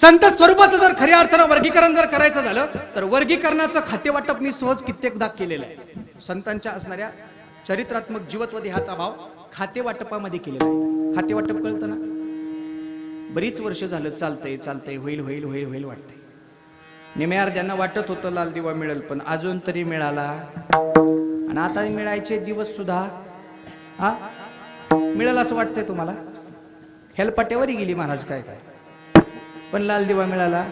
संत स्वरूपाचं जर खऱ्या अर्थानं वर्गीकरण जर करायचं झालं तर वर्गीकरणाचं खाते वाटप मी सहज कित्येकदा केलेलं आहे. संतांच्या असणाऱ्या चरित्रात्मक जीवत्व देहाचा भाव खातेवाटपामध्ये केलेला आहे. खातेवाटप कळतं ना? बरीच वर्ष झालं चालतंय चालतंय होईल होईल होईल होईल वाटतंय. निम्या अर्ध्यांना वाटत होतं लाल दिवा मिळेल पण अजून तरी मिळाला. आणि आता मिळायचे दिवस सुद्धा हा? मिळेल असं वाटतंय तुम्हाला? हेलपाट्यावरही गेली महाराज काय काय? पण लाल दिवा मिळाला.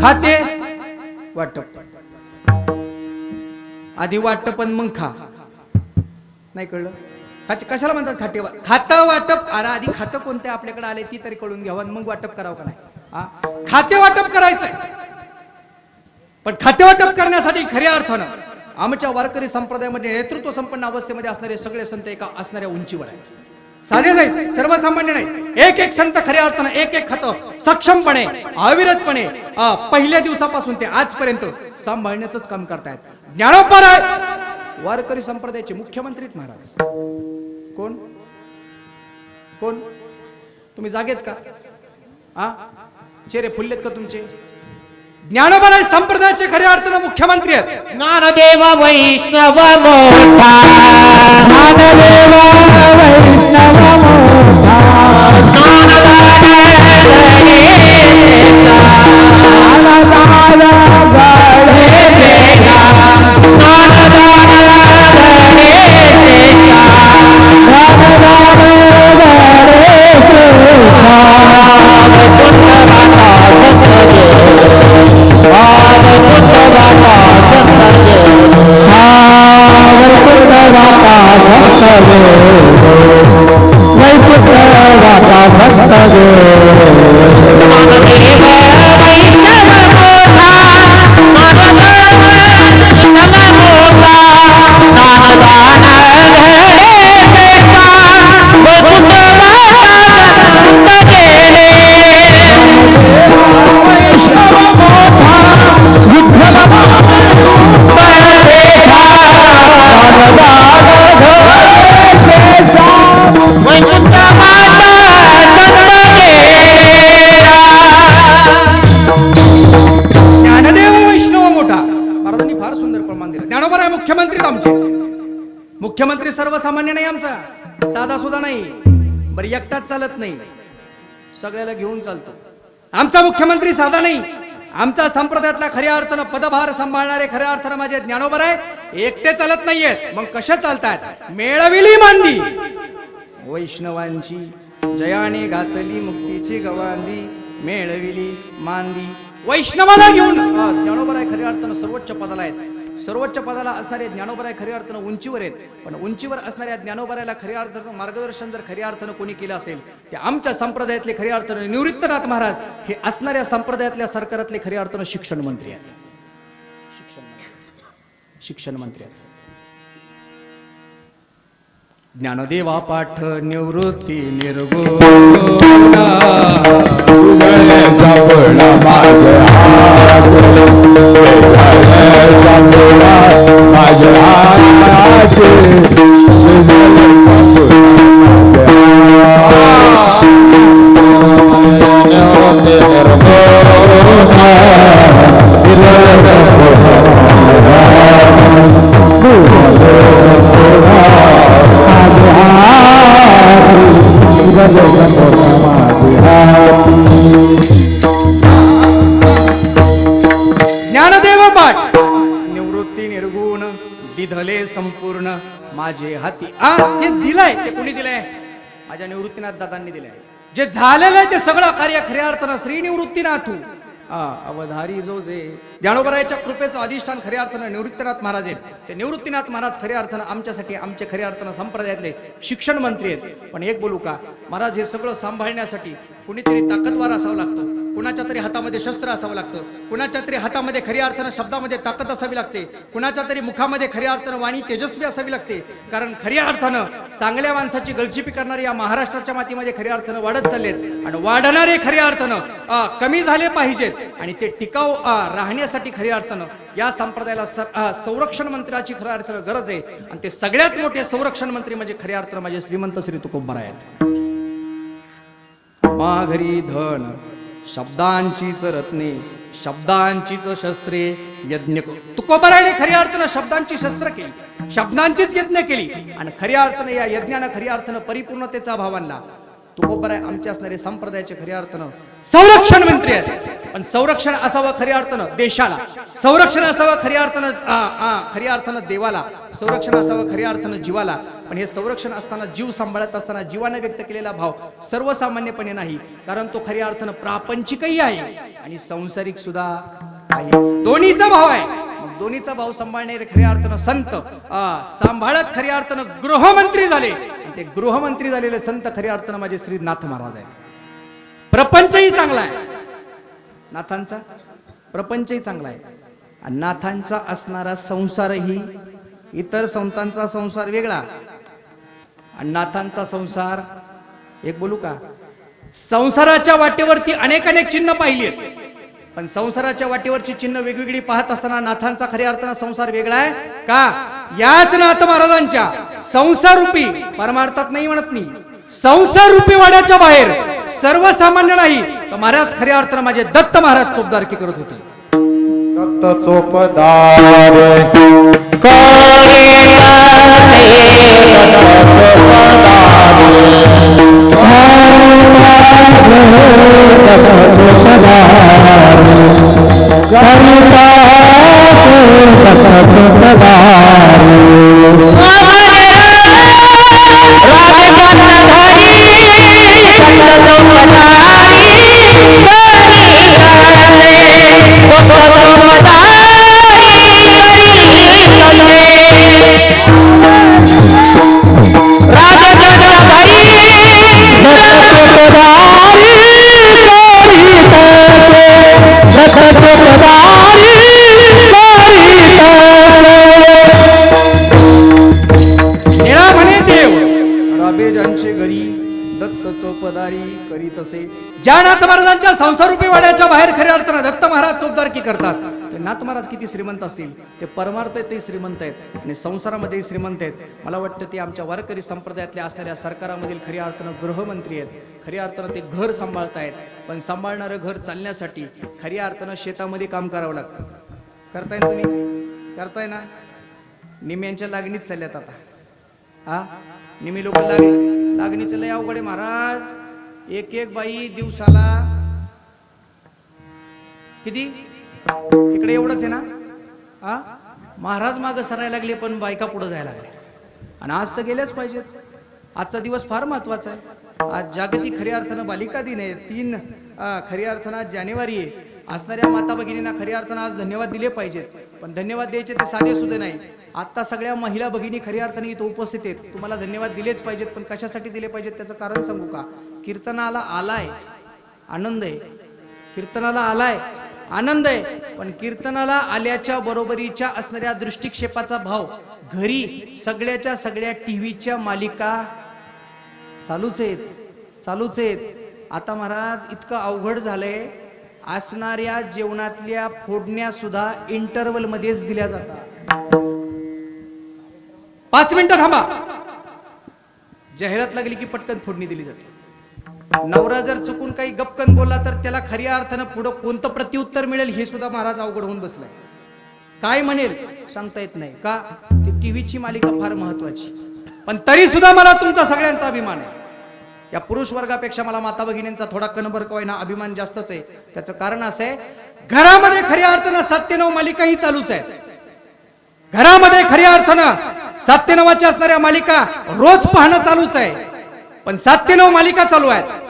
खाते? वाटप. आधी वाटप पण मग खा. नाही कळलं? कशाला म्हणतात खाते? खातं वाटप. अरे आधी खातं कोणते आपल्याकडे आले ती तरी कळून घ्यावं मग वाटप करावं का नाही? हा? खाते वाटप करायचंय. पण खाते वाटप करण्यासाठी खऱ्या अर्थानं आमच्या वारकरी संप्रदायामध्ये नेतृत्व संपन्न अवस्थेमध्ये असणारे सगळे संत एका असणाऱ्या उंचीवर आहेत. साधे नाही सर्वसामान्य नाही. एक एक संत खऱ्या अर्थानं एक एक खत सक्षमपणे अविरतपणे पहिल्या दिवसापासून ते आजपर्यंत सांभाळण्याच काम करतायत. ज्ञानोपर आहे वारकरी संप्रदायाचे मुख्यमंत्री महाराज. कोण? कोण? तुम्ही जागेत का? आ? चेहरे फुललेत का तुमचे? ज्ञानोबा संप्रदायाचे खऱ्या अर्थानं मुख्यमंत्री आहेत. ज्ञानदेव वैष्णव मोठा. ज्ञानदेव वैष्णव मोठा. ज्ञानदेव सर्वसामान्य नाही आमचा. साधा सुद्धा नाही. बरं एकटाच चालत नाही. सगळ्याला घेऊन चालतो. आमचा मुख्यमंत्री साधा नाही. आमचा संप्रदायातला खऱ्या अर्थानं पदभार सांभाळणारे खऱ्या अर्थानं माझे ज्ञानोबर आहे. एकटे चालत नाहीयेत. मग कशा चालतात? मेळविली मांदी वैष्णवांची जयाने घातली मुक्तीची गवांदी मेळविली मांदी वैष्णवाला घेऊन ज्ञानोबर आहे खऱ्या अर्थानं सर्वोच्च पदाला आहेत. सर्वोच्च पदाला असणारे ज्ञानोबराय खऱ्या अर्थानं उंचीवर आहेत. पण उंचीवर असणाऱ्या ज्ञानोबरायला खऱ्या अर्थानं मार्गदर्शन जर खऱ्या अर्थानं कोणी केलं असेल ते आमच्या संप्रदायातले खऱ्या अर्थानं निवृत्तनाथ महाराज हे असणाऱ्या संप्रदायातल्या सरकारातले खऱ्या अर्थानं शिक्षण मंत्री आहेत. शिक्षण मंत्री. शिक्षण मंत्री आहेत. ज्ञानदेवा पाठ निवृत्ती निर्गुण. ज्ञानदेव माझे हाती आ जे दिलंय ते कुणी दिलंय? माझ्या निवृत्तीनाथ दादांनी दिलंय. जे झालेलं आहे ते सगळं कार्य खऱ्या अर्थानं श्री निवृत्तीनाथ. तू अवधारी जो जे ज्ञानोबरायाच्या कृपेचं अधिष्ठान खऱ्या अर्थानं निवृत्तीनाथ महाराज आहेत. ते निवृत्तीनाथ महाराज खऱ्या अर्थानं आमच्यासाठी आमचे खऱ्या अर्थानं संप्रदायातले शिक्षण मंत्री आहेत. पण एक बोलू का? महाराज हे सगळं सांभाळण्यासाठी कुणीतरी ताकदवार असावं लागतं. कुणाच्या तरी हातामध्ये शस्त्र असावं लागतं. कुणाच्या तरी हातामध्ये खऱ्या अर्थानं शब्दामध्ये ताकद असावी लागते. कुणाच्या तरी मुखामध्ये खऱ्या अर्थानं वाणी तेजस्वी असावी लागते. कारण खऱ्या अर्थानं चांगल्या माणसाची गळचिपी करणारे या महाराष्ट्राच्या मातीमध्ये खऱ्या अर्थानं वाढत चाललेत. आणि वाढणारे खऱ्या अर्थानं कमी झाले पाहिजेत. आणि ते टिकाऊ राहण्यासाठी खऱ्या अर्थानं या संप्रदायाला संरक्षण मंत्र्याची खऱ्या अर्थानं गरज आहे. आणि ते सगळ्यात मोठे संरक्षण मंत्री म्हणजे खऱ्या अर्थानं माझे श्रीमंत श्री तुकोबर आहेत. माघरी धन शब्दांचीच रत्ने शब्दांचीच शस्त्रे यज्ञ तुकोबराने खऱ्या अर्थानं शब्दांची शस्त्र केली. शब्दांचीच यज्ञ केली. आणि खऱ्या अर्थानं या यज्ञानं खऱ्या अर्थानं परिपूर्णतेचा भाव आणला. तुकोबराय आमचे असणारे संप्रदायाचे खऱ्या अर्थानं संरक्षण मंत्री आहेत. पण संरक्षण असावं खऱ्या अर्थानं देशाला. संरक्षण असावं खऱ्या अर्थानं खऱ्या अर्थानं देवाला. संरक्षण असावं खऱ्या अर्थानं जीवाला. पण हे संरक्षण असताना जीव सांभाळत असताना जीवाने व्यक्त केलेला भाव सर्वसामान्यपणे नाही. कारण तो खऱ्या अर्थानं प्रापंचिकही आहे आणि संसारिक सुद्धा आहे. दोन्हीचा भाव आहे. दोन्हीचा भाव सांभाळणारे खऱ्या अर्थानं संत सांभाळत खऱ्या अर्थानं गृहमंत्री झाले. ते गृहमंत्री झालेले संत खऱ्या अर्थानं माझे श्री नाथ महाराज आहेत. प्रपंचही चांगला आहे. नाथांचा? प्रपंचही चांगला आहे. आणि नाथांचा असणारा संसारही इतर संतांचा संसार वेगळा. आणि नाथांचा संसार एक बोलू का? संसाराच्या वाटेवरती अनेक अनेक चिन्ह पाहिली आहेत. पण संसाराच्या वाटेवरची चिन्ह वेगवेगळी पाहत असताना नाथांचा खऱ्या अर्थानं संसार वेगळा आहे? का? याच नाथ महाराजांच्या संसार रूपी परमार्थात नाही म्हणत मी संसार रूपी वाड्याच्या बाहेर सर्वसामान्य नाही तर महाराज खऱ्या अर्थानं माझे दत्त महाराज चोपदारकी करत होते. दत्त चोपदार ज्या नाथ महाराजांच्या संसारूपी वाड्याच्या बाहेर खऱ्या अर्थानं दत्त महाराज चोपदारकी करतात. ते नाथ महाराज किती श्रीमंत असतील? ते परमार्थ ते श्रीमंत आहेत. आणि संसारामध्ये श्रीमंत आहेत. मला वाटतं ते आमच्या वारकरी संप्रदायातल्या असणाऱ्या सरकारामधील खऱ्या अर्थानं गृहमंत्री आहेत. खऱ्या अर्थानं ते घर सांभाळतायत. पण सांभाळणारं घर चालण्यासाठी खऱ्या अर्थानं शेतामध्ये काम करावं लागतं. करताय ना तुम्ही? करताय ना? निम्यांच्या लागणीच चालल्यात आता. हा? निमी लोक लागणी लागणीचं लय अवघड आहे महाराज. एक एक बाई दिवसाला किती? इकडे एवढंच आहे ना? हा महाराज मागं सरायला लागले पण बायका पुढे जायला लागले आणि आज तर गेल्याच पाहिजेत. आजचा दिवस फार महत्त्वाचा आहे. आज जागतिक खऱ्या अर्थानं बालिका दिन आहे. तीन खऱ्या अर्थानं आज जानेवारी आहे. असणाऱ्या माता भगिनींना खऱ्या अर्थानं आज धन्यवाद दिले पाहिजेत. पण धन्यवाद द्यायचे ते साधे सुद्धा नाही. आता सगळ्या महिला भगिनी खऱ्या अर्थाने इथं उपस्थित आहेत. तुम्हाला धन्यवाद दिलेच पाहिजेत पण कशासाठी दिले पाहिजेत त्याचं कारण सांगू का? कीर्तनाला आलाय. आनंद आहे. कीर्तनाला आलाय. आनंद आहे. पण कीर्तनाला आल्याच्या बरोबरीच्या असणाऱ्या दृष्टिक्षेपाचा भाव घरी सगळ्याच्या सगळ्या टीव्हीच्या मालिका चालूच आहेत. चालूच आहेत. आता महाराज इतकं अवघड झालंय. असणाऱ्या जेवणातल्या फोडण्या सुद्धा इंटरवल मध्येच दिल्या जातात. पाच मिनिटं थांबा. जाहिरात लागली की पटकन फोडणी दिली जाते. नवरा जर चुकून काही गपकन बोलला तर त्याला खऱ्या अर्थानं पुढं कोणतं प्रत्युत्तर मिळेल हे सुद्धा महाराज अवघड होऊन बसलाय. काय म्हणेल? सांगता येत नाही. का? ती टीव्हीची मालिका फार महत्वाची. पण तरी सुद्धा मला तुमचा सगळ्यांचा अभिमान आहे. या पुरुष वर्गापेक्षा मला माता भगिनींचा थोडा कणभर ना अभिमान जास्तच आहे. त्याचं कारण असं आहे घरामध्ये खऱ्या अर्थानं सत्यनव मालिका ही चालूच आहे. घरामध्ये खऱ्या अर्थानं सत्यनवाच्या असणाऱ्या मालिका रोज पाहणं चालूच आहे. पण सत्यनव मालिका चालू आहेत.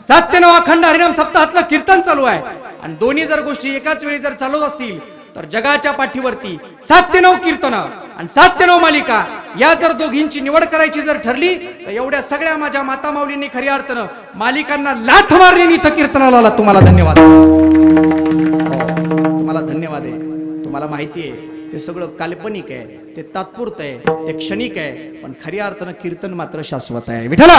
सत्यनव अखंड हरिनाम सप्ताहातलं कीर्तन चालू आहे. आणि दोन्ही जर गोष्टी एकाच वेळी जर चालू असतील तर जगाच्या पाठीवरती सत्यनव कीर्तन आणि सत्यनव मालिका या जर दोघींची निवड करायची जर ठरली तर एवढ्या सगळ्या माझ्या माता माऊलींनी खऱ्या अर्थानं मालिकांना लाथ मारली इथं कीर्तनाला आला. तुम्हाला धन्यवाद. हो, तुम्हाला धन्यवाद आहे. तुम्हाला माहिती आहे ते सगळं काल्पनिक आहे ते तात्पुरतं आहे ते क्षणिक आहे पण खऱ्या अर्थानं कीर्तन मात्र शाश्वत आहे. विठला